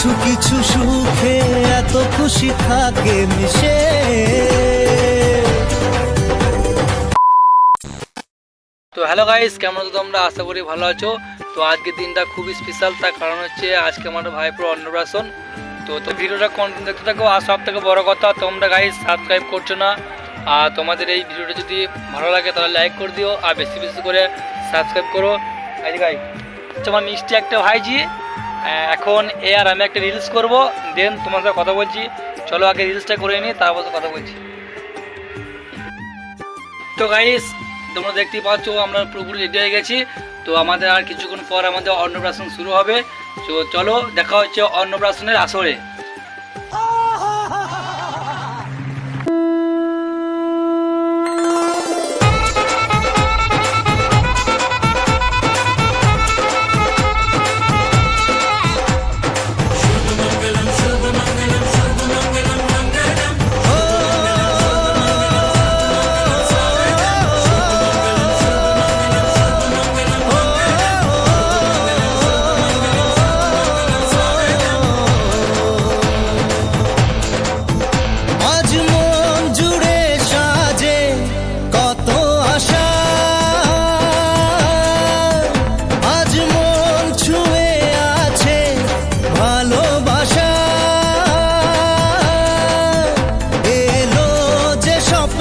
কিছু কিছু সুখে এত খুশি থাকে মিশে। তো হ্যালো গাইস কেমন আছো তোমরা? আশা করি ভালো আছো। তো আজকের দিনটা খুবই স্পেশাল তার কারণ হচ্ছে আজকে আমার ভাইপুর অন্নপ্রাশন। তো তো ভিডিওটা কন্টিনিউ দেখতে থাকো? আর সব থেকে বড় কথা, তোমরা গাইস সাবস্ক্রাইব করছ না, আর তোমাদের এই ভিডিওটা যদি ভালো লাগে তাহলে লাইক করে দিও, আর বেশি বেশি করে সাবস্ক্রাইব করো। যে গাই আমার মিষ্টি একটা ভাইজি এখন এ আর আমি একটা রিলস করব দেন তোমার সাথে কথা বলছি। চলো আগে রিলসটা করে নিই, তারপর কথা বলছি। তো গাইস তোমরা দেখতেই পাচ্ছ, আমরা পুরোপুরি রেডি হয়ে গেছি। তো আমাদের আর কিছুক্ষণ পর আমাদের অন্নপ্রাশন শুরু হবে। তো চলো, দেখা হচ্ছে অন্নপ্রাশনের আসরে।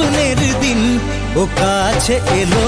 যে দিন ও কাছে এলো।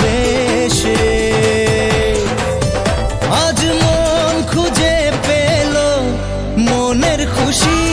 心。